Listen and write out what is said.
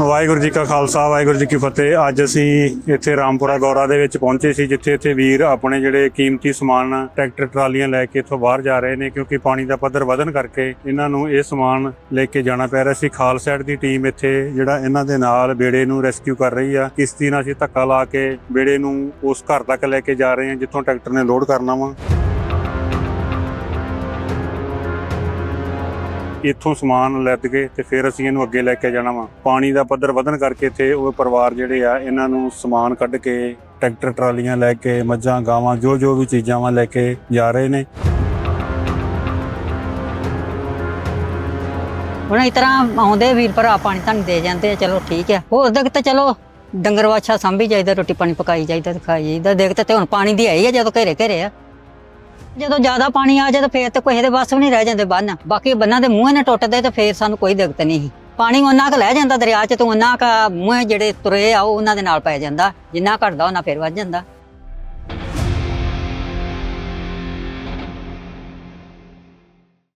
ਵਾਹਿਗੁਰੂ ਜੀ ਕਾ ਖਾਲਸਾ, ਵਾਹਿਗੁਰੂ ਜੀ ਕੀ ਫਤਿਹ। ਅੱਜ ਅਸੀਂ ਇੱਥੇ ਰਾਮਪੁਰਾ ਗੌਰਾ ਦੇ ਵਿੱਚ ਪਹੁੰਚੇ ਸੀ, ਜਿੱਥੇ ਇੱਥੇ ਵੀਰ ਆਪਣੇ ਜਿਹੜੇ ਕੀਮਤੀ ਸਮਾਨ, ਟਰੈਕਟਰ, ਟਰਾਲੀਆਂ ਲੈ ਕੇ ਇੱਥੋਂ ਬਾਹਰ ਜਾ ਰਹੇ ਨੇ, ਕਿਉਂਕਿ ਪਾਣੀ ਦਾ ਪੱਧਰ ਵਧਣ ਕਰਕੇ ਇਹਨਾਂ ਨੂੰ ਇਹ ਸਮਾਨ ਲੈ ਕੇ ਜਾਣਾ ਪੈ ਰਿਹਾ ਸੀ। ਖਾਲਸੈਟ ਦੀ ਟੀਮ ਇੱਥੇ ਜਿਹੜਾ ਇਹਨਾਂ ਦੇ ਨਾਲ ਬੇੜੇ ਨੂੰ ਰੈਸਕਿਊ ਕਰ ਰਹੀ ਆ। ਕਿਸ਼ਤੀ ਨਾਲ ਅਸੀਂ ਧੱਕਾ ਲਾ ਕੇ ਬੇੜੇ ਨੂੰ ਉਸ ਘਰ ਤੱਕ ਲੈ ਕੇ ਜਾ ਰਹੇ ਹਾਂ, ਜਿੱਥੋਂ ਟਰੈਕਟਰ ਨੇ ਲੋਡ ਕਰਨਾ ਵਾ। ਇੱਥੋਂ ਸਮਾਨ ਲੱਦ ਕੇ ਤੇ ਫਿਰ ਅਸੀਂ ਇਹਨੂੰ ਅੱਗੇ ਲੈ ਕੇ ਜਾਣਾ ਵਾ। ਪਾਣੀ ਦਾ ਪੱਧਰ ਵਧਣ ਕਰਕੇ ਇੱਥੇ ਉਹ ਪਰਿਵਾਰ ਜਿਹੜੇ ਆ, ਇਹਨਾਂ ਨੂੰ ਸਮਾਨ ਕੱਢ ਕੇ, ਟਰੈਕਟਰ, ਟਰਾਲੀਆਂ ਲੈ ਕੇ, ਮੱਝਾਂ, ਗਾਵਾਂ, ਜੋ ਜੋ ਵੀ ਚੀਜ਼ਾਂ ਵਾ ਲੈ ਕੇ ਜਾ ਰਹੇ ਨੇ। ਹੁਣ ਇਸ ਤਰ੍ਹਾਂ ਆਉਂਦੇ ਵੀਰ ਭਰਾ ਪਾਣੀ ਤੁਹਾਨੂੰ ਦੇ ਜਾਂਦੇ ਆ, ਚਲੋ ਠੀਕ ਆ। ਹੋਰ ਦੇਖ ਤਾਂ ਚਲੋ, ਡੰਗਰ ਵਾਛਾ ਸੰਭੀ ਜਾਈਦਾ, ਰੋਟੀ ਪਾਣੀ ਪਕਾਈ ਜਾਈਦਾ ਤੇ ਖਾਈ ਜਾਈਦਾ। ਦੇਖ ਤੇ ਹੁਣ ਪਾਣੀ ਦੀ ਹੈ ਹੀ ਆ ਜਦੋਂ ਘੇਰੇ ਘੇਰੇ ਆ। ਜਦੋਂ ਜ਼ਿਆਦਾ ਪਾਣੀ ਆ ਜਾਏ ਤਾਂ ਫੇਰ ਤੇ ਕੋਈ ਇਹਦੇ ਵੱਸ ਵੀ ਨਹੀਂ ਰਹਿ ਜਾਂਦੇ ਬੰਨ। ਬਾਕੀ ਬੰਨਾਂ ਦੇ ਮੂੰਹ ਨੇ ਟੁੱਟਦੇ ਤੇ ਫੇਰ ਸਾਨੂੰ ਕੋਈ ਦਿੱਕਤ ਨਹੀਂ ਪਾਣੀ ਉਹਨਾਂ ਕ ਲੈ ਜਾਂਦਾ ਦਰਿਆ ਚ ਤੇ ਉਹਨਾਂ ਕ ਮੂੰਹ ਜਿਹੜੇ ਤੁਰੇ ਆ, ਉਹ ਉਹਨਾਂ ਦੇ ਨਾਲ ਪੈ ਜਾਂਦਾ। ਜਿੰਨਾ ਘਟਦਾ ਉਹਨਾਂ ਫੇਰ ਵੱਧ ਜਾਂਦਾ।